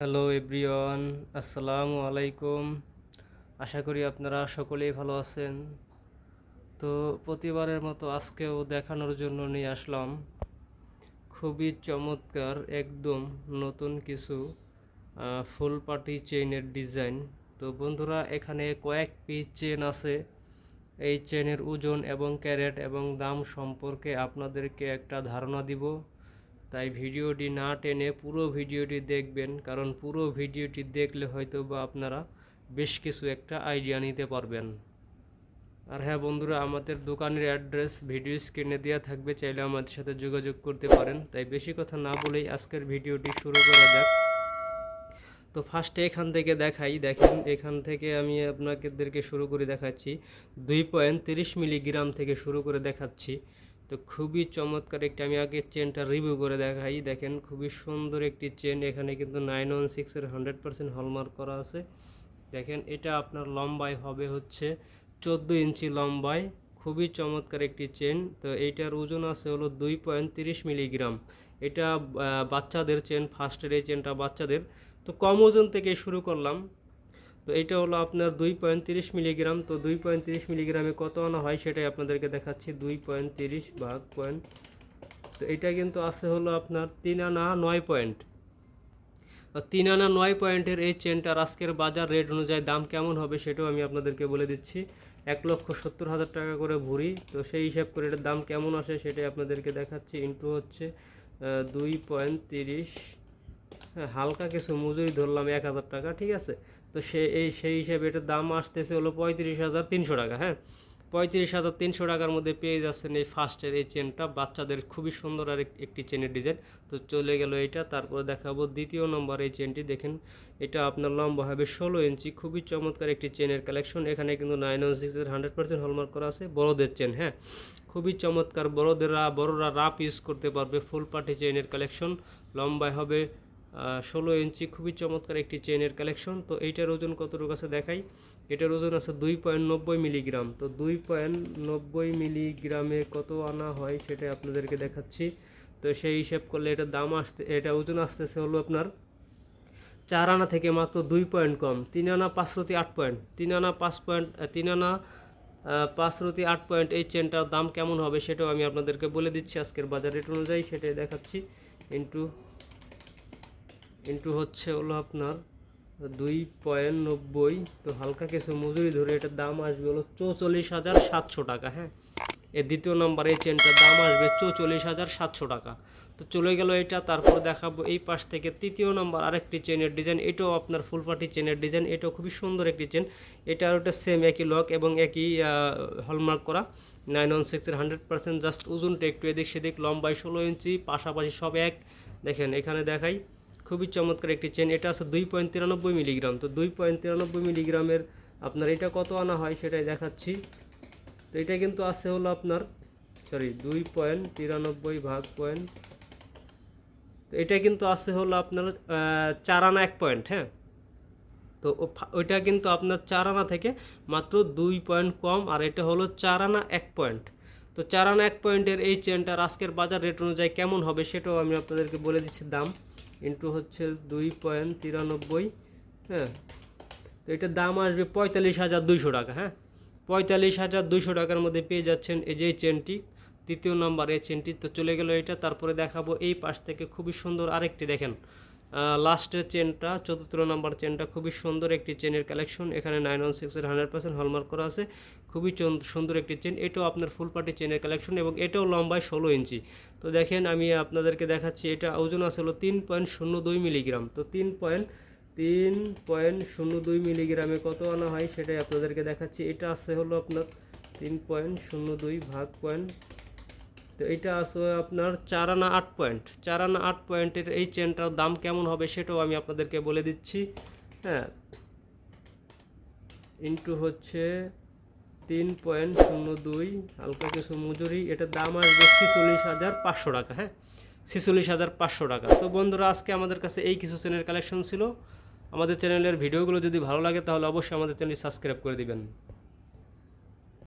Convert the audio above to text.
Hello everyone আসসালামু আলাইকুম আশা করি আপনারা সকলেই ভালো আছেন। তো প্রতিবারের মতো আজকেও দেখানোর জন্য নিয়ে আসলাম। খুবই চমৎকার, একদম নতুন কিছু ফুল পাটি চেইনের ডিজাইন। তো বন্ধুরা, এখানে কয়েক পিস চেন আছে। এই চেনের ওজন এবং ক্যারেট এবং দাম সম্পর্কে আপনাদেরকে একটা ধারণা দিব। তাই ভিডিওটি না টেনে পুরো ভিডিওটি দেখবেন, কারণ পুরো ভিডিওটি দেখলে হয়তো বা আপনারা বেশ কিছু একটা আইডিয়া নিতে পারবেন। আর হ্যাঁ বন্ধুরা, আমাদের দোকানের অ্যাড্রেস ভিডিও স্ক্রিনে দেওয়া থাকবে, চাইলে আমাদের সাথে যোগাযোগ করতে পারেন। তাই বেশি কথা না বলেই আজকের ভিডিওটি শুরু করা যাক। তো ফার্স্টে এখান থেকে দেখাই, দেখেন এখান থেকে আমি আপনাদেরকে শুরু করে দেখাচ্ছি। দুই পয়েন্ট তিরিশ মিলিগ্রাম থেকে শুরু করে দেখাচ্ছি। তো খুবই চমৎকার একটি, আমি আগে চেনটা রিভিউ করে দেখাই। দেখেন খুবই সুন্দর একটি চেন, এখানে কিন্তু নাইন ওয়ান সিক্সের হান্ড্রেড পার্সেন্ট হলমার্ক করা আছে। দেখেন এটা আপনার লম্বায় হবে হচ্ছে চোদ্দ ইঞ্চি লম্বায়। খুবই চমৎকার একটি চেন। তো এইটার ওজন আছে হলো দুই পয়েন্ট তিরিশ মিলিগ্রাম এটা বাচ্চাদের চেন ফার্স্টের এই চেনটা বাচ্চাদের। তো কম ওজন থেকে শুরু করলাম। তো এটা হলো আপনার দুই পয়েন্ট তিরিশ মিলিগ্রাম। তো দুই পয়েন্ট তিরিশ মিলিগ্রামে কত আনা হয় সেটাই আপনাদেরকে দেখাচ্ছি। দুই পয়েন্ট তিরিশ ভাগ পয়েন্ট। তো এটা কিন্তু আছে হলো আপনার তিন আনা নয় পয়েন্ট। তিন আনা নয় পয়েন্টের এই চেনটার আজকের বাজার রেট অনুযায়ী দাম কেমন হবে সেটাও আমি আপনাদেরকে বলে দিচ্ছি। এক লক্ষ সত্তর হাজার টাকা করে ভরি তো সেই হিসাব করে এটার দাম কেমন আসে সেটাই আপনাদেরকে দেখাচ্ছি। ইন্টু হচ্ছে দুই পয়েন্ট তিরিশ। হ্যাঁ হালকা কিছু মজুরি ধরলাম এক হাজার টাকা, ঠিক আছে? তো সে এই, সেই হিসেবে এটার দাম আসতেছে হলো পঁয়ত্রিশ হাজার তিনশো টাকা হ্যাঁ? পঁয়ত্রিশ হাজার তিনশো টাকার মধ্যে পেয়ে যাচ্ছেন এই ফার্স্টের এই চেনটা, বাচ্চাদের খুবই সুন্দর আর একটি চেনের ডিজাইন। তো চলে গেল এটা তারপরে দেখাবো দ্বিতীয় নম্বর এই চেনটি, দেখেন। এটা আপনার লম্বা হবে ষোলো ইঞ্চি, খুবই চমৎকার একটি চেনের কালেকশন। এখানে কিন্তু নাইন ওয়ান সিক্সের হান্ড্রেড পার্সেন্ট হলমার্ক করা আছে, বড়দের চেন হ্যাঁ? খুবই চমৎকার, বড়দেররা, বড়রা রাপ ইউজ করতে পারবে ফুল পাটি চেনের কালেকশন। লম্বায় হবে ষোলো ইঞ্চি খুবই চমৎকার একটি চেনের কালেকশন তো এইটার ওজন কতটুকু আছে দেখাই। এটার ওজন আছে দুই পয়েন্ট নব্বই মিলিগ্রাম তো দুই পয়েন্ট নব্বই মিলিগ্রামে কত আনা হয় সেটা আপনাদেরকে দেখাচ্ছি। তো সেই হিসাব করলে এটার দাম আসতে, এটা ওজন আসতেছে হলো আপনার চার আনা থেকে মাত্র দুই পয়েন্ট কম। তিন আনা পাঁচশোতি আট পয়েন্ট। তিন আনা পাঁচ পয়েন্ট তিন আনা পাঁচশোতি আট পয়েন্ট এই চেনটার দাম কেমন হবে সেটাও আমি আপনাদেরকে বলে দিচ্ছি। আজকের বাজার রেট অনুযায়ী সেটাই দেখাচ্ছি। ইন্টু ইন্টু হচ্ছে হলো আপনার দুই পয়েন্ট নব্বই। তো হালকা কিছু মজুরি ধরে এটার দাম আসবে হলো চৌচল্লিশ হাজার সাতশো টাকা হ্যাঁ? এর দ্বিতীয় নম্বর এই চেনটার দাম আসবে চৌচল্লিশ হাজার সাতশো টাকা। তো চলে গেল এটা, তারপর দেখাবো এই পাশ থেকে তৃতীয় নম্বর আরেকটি চেনের ডিজাইন এটাও আপনার ফুল পাটি চেনের ডিজাইন এটাও খুবই সুন্দর একটি চেন এটা আর ওটা সেম একই লক এবং একই হলমার্ক করা। নাইন ওয়ান সিক্সের হান্ড্রেড পার্সেন্ট জাস্ট ওজনটা একটু এদিক সেদিক, লম্বায় ষোলো ইঞ্চি, পাশাপাশি সব এক। দেখেন, এখানে দেখাই। খুবই চমৎকার একটি চেন এটা আছে দুই পয়েন্ট তিরানব্বই মিলিগ্রাম তো দুই পয়েন্ট তিরানব্বই মিলিগ্রামের আপনার এটা কত আনা হয় সেটাই দেখাচ্ছি। তো এটা কিন্তু আছে হলো আপনার সরি দুই পয়েন্ট তিরানব্বই ভাগ পয়েন্ট। তো এটা কিন্তু আছে হলো আপনার চার আনা এক পয়েন্ট হ্যাঁ? তো ওইটা কিন্তু আপনার চার আনা থেকে মাত্র দুই পয়েন্ট কম, আর এটা হলো চার আনা এক পয়েন্ট। তো চার আনা এক পয়েন্টের এই চেনটার আজকের বাজার রেট অনুযায়ী কেমন হবে সেটাও আমি আপনাদেরকে বলে দিচ্ছি দাম। ইন্টু হচ্ছে দুই পয়েন্ট তিরানব্বই হ্যাঁ? তো এটার দাম আসবে পঁয়তাল্লিশ হাজার দুইশো টাকা হ্যাঁ? পঁয়তাল্লিশ হাজার দুইশো টাকার মধ্যে পেয়ে যাচ্ছেন এই যে চেনটি তৃতীয় নম্বর এই চেনটি। তো চলে গেল এটা, তারপরে দেখাবো এই পাশ থেকে খুবই সুন্দর আরেকটি দেখেন। লাস্টের চেনটা, চতুর্থ নম্বর চেনটা খুবই সুন্দর একটি চেনের কালেকশন। এখানে নাইন ওয়ান সিক্সের হান্ড্রেড পার্সেন্ট হলমার্ক করা আছে। খুবই সুন্দর একটি চেন। এটাও আপনার ফুল পাটি চেনের কালেকশন এবং এটাও লম্বায় ষোলো ইঞ্চি। তো দেখেন আমি আপনাদেরকে দেখাচ্ছি, এটা ওজন আছে হলো তিন পয়েন্ট শূন্য দুই মিলিগ্রাম তো তিন পয়েন্ট তিন পয়েন্ট শূন্য দুই মিলিগ্রামে কত আনা হয় সেটাই আপনাদেরকে দেখাচ্ছি। এটা আছে হলো আপনার তিন পয়েন্ট শূন্য দুই ভাগ পয়েন্ট তো এটা আছে আপনার চার আনা আট পয়েন্ট চার আনা আট পয়েন্টের এই চেনটার দাম কেমন হবে সেটাও আমি আপনাদেরকে বলে দিচ্ছি। হ্যাঁ ইন্টু হচ্ছে তিন পয়েন্ট শূন্য দুই হালকা কিছু মজুরি, এটার দাম আসবে ছিচল্লিশ হাজার পাঁচশো টাকা হ্যাঁ? ছিচল্লিশ হাজার পাঁচশো টাকা। তো বন্ধুরা, আজকে আমাদের কাছে এই কিছু চ্যানেল কালেকশন ছিল। আমাদের চ্যানেলের ভিডিওগুলো যদি ভালো লাগে, তাহলে অবশ্যই আমাদের চ্যানেল সাবস্ক্রাইব করে দিবেন।